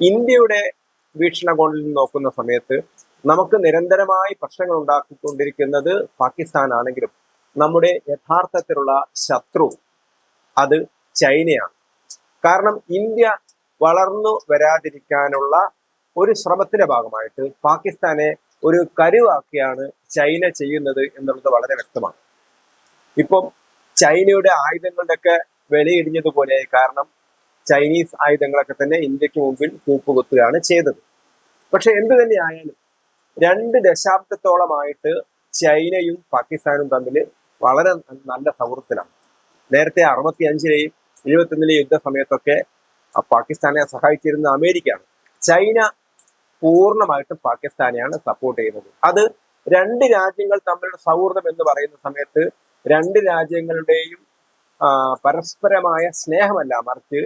ഇന്ത്യയുടെ വീക്ഷണകോണിൽ നിന്ന് നോക്കുന്ന സമയത്ത് നമുക്ക് നിരന്തരമായി പ്രശ്നങ്ങൾ ഉണ്ടാക്കിക്കൊണ്ടിരിക്കുന്നത് പാകിസ്ഥാൻ ആണെങ്കിലും നമ്മുടെ യഥാർത്ഥത്തിലുള്ള ശത്രു അത് ചൈനയാണ്. കാരണം ഇന്ത്യ വളർന്നു വരാതിരിക്കാനുള്ള ഒരു ശ്രമത്തിന്റെ ഭാഗമായിട്ട് പാകിസ്ഥാനെ ഒരു കരുവാക്കിയാണ് ചൈന ചെയ്യുന്നത് എന്നുള്ളത് വളരെ വ്യക്തമാണ്. ഇപ്പം ചൈനയുടെ ആയുധങ്ങളുടെയൊക്കെ വിലയിടിഞ്ഞതുപോലെ കാരണം ചൈനീസ് ആയുധങ്ങളൊക്കെ തന്നെ ഇന്ത്യയ്ക്ക് മുമ്പിൽ കൂപ്പുകുത്തുകയാണ് ചെയ്തത്. പക്ഷെ എന്തു തന്നെയായാലും രണ്ട് ദശാബ്ദത്തോളമായിട്ട് ചൈനയും പാകിസ്ഥാനും തമ്മിൽ വളരെ നല്ല സൗഹൃദത്തിലാണ്. നേരത്തെ അറുപത്തി അഞ്ചിലെയും എഴുപത്തൊന്നിലെ യുദ്ധ സമയത്തൊക്കെ പാകിസ്ഥാനെ സഹായിച്ചിരുന്ന അമേരിക്കയാണ്. ചൈന പൂർണമായിട്ടും പാകിസ്ഥാനെയാണ് സപ്പോർട്ട് ചെയ്യുന്നത്. അത് രണ്ട് രാജ്യങ്ങൾ തമ്മിലുള്ള സൗഹൃദം എന്ന് പറയുന്ന സമയത്ത് രണ്ട് രാജ്യങ്ങളുടെയും പരസ്പരമായ സ്നേഹമല്ല മറിച്ച്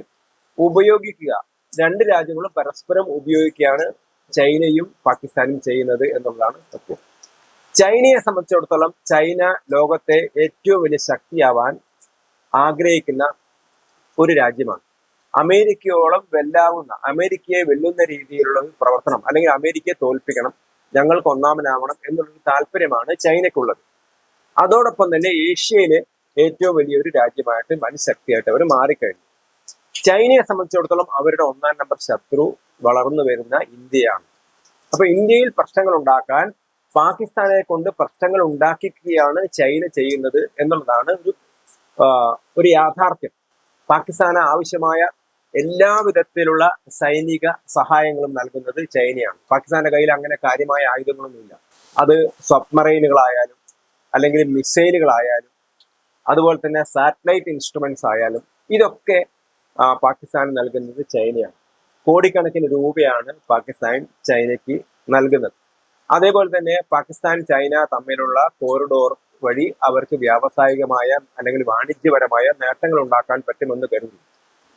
ഉപയോഗിക്കുക. രണ്ട് രാജ്യങ്ങളും പരസ്പരം ഉപയോഗിക്കുകയാണ് ചൈനയും പാകിസ്ഥാനും ചെയ്യുന്നത് എന്നുള്ളതാണ് സത്യം. ചൈനയെ സംബന്ധിച്ചിടത്തോളം ചൈന ലോകത്തെ ഏറ്റവും വലിയ ശക്തിയാവാൻ ആഗ്രഹിക്കുന്ന ഒരു രാജ്യമാണ്. അമേരിക്കയോളം വെല്ലാവുന്ന അമേരിക്കയെ വെല്ലുന്ന രീതിയിലുള്ള ഒരു പ്രവർത്തനം അല്ലെങ്കിൽ അമേരിക്കയെ തോൽപ്പിക്കണം ഞങ്ങൾക്ക് ഒന്നാമനാവണം എന്നുള്ളൊരു താല്പര്യമാണ് ചൈനയ്ക്കുള്ളത്. അതോടൊപ്പം തന്നെ ഏഷ്യയിലെ ഏറ്റവും വലിയൊരു രാജ്യമായിട്ട് മനുശക്തിയായിട്ട് അവർ മാറിക്കഴിഞ്ഞു. ചൈനയെ സംബന്ധിച്ചിടത്തോളം അവരുടെ ഒന്നാം നമ്പർ ശത്രു വളർന്നു വരുന്ന ഇന്ത്യയാണ്. അപ്പൊ ഇന്ത്യയിൽ പ്രശ്നങ്ങൾ ഉണ്ടാക്കാൻ പാകിസ്ഥാനെ കൊണ്ട് പ്രശ്നങ്ങൾ ഉണ്ടാക്കിക്കുകയാണ് ചൈന ചെയ്യുന്നത് എന്നുള്ളതാണ് ഒരു ഒരു യാഥാർത്ഥ്യം. പാകിസ്ഥാന് ആവശ്യമായ എല്ലാ വിധത്തിലുള്ള സൈനിക സഹായങ്ങളും നൽകുന്നത് ചൈനയാണ്. പാകിസ്ഥാന്റെ കയ്യിൽ അങ്ങനെ കാര്യമായ ആയുധങ്ങളൊന്നുമില്ല. അത് സബ്മറൈനുകളായാലും അല്ലെങ്കിൽ മിസൈലുകളായാലും അതുപോലെ തന്നെ സാറ്റലൈറ്റ് ഇൻസ്ട്രുമെന്റ്സ് ആയാലും ഇതൊക്കെ പാകിസ്ഥാൻ നൽകുന്നത് ചൈനയാണ്. കോടിക്കണക്കിന് രൂപയാണ് പാകിസ്ഥാൻ ചൈനയ്ക്ക് നൽകുന്നത്. അതേപോലെ തന്നെ പാകിസ്ഥാൻ ചൈന തമ്മിലുള്ള കോറിഡോർ വഴി അവർക്ക് വ്യാവസായികമായ അല്ലെങ്കിൽ വാണിജ്യപരമായ നേട്ടങ്ങൾ ഉണ്ടാക്കാൻ പറ്റുമെന്ന് കരുതി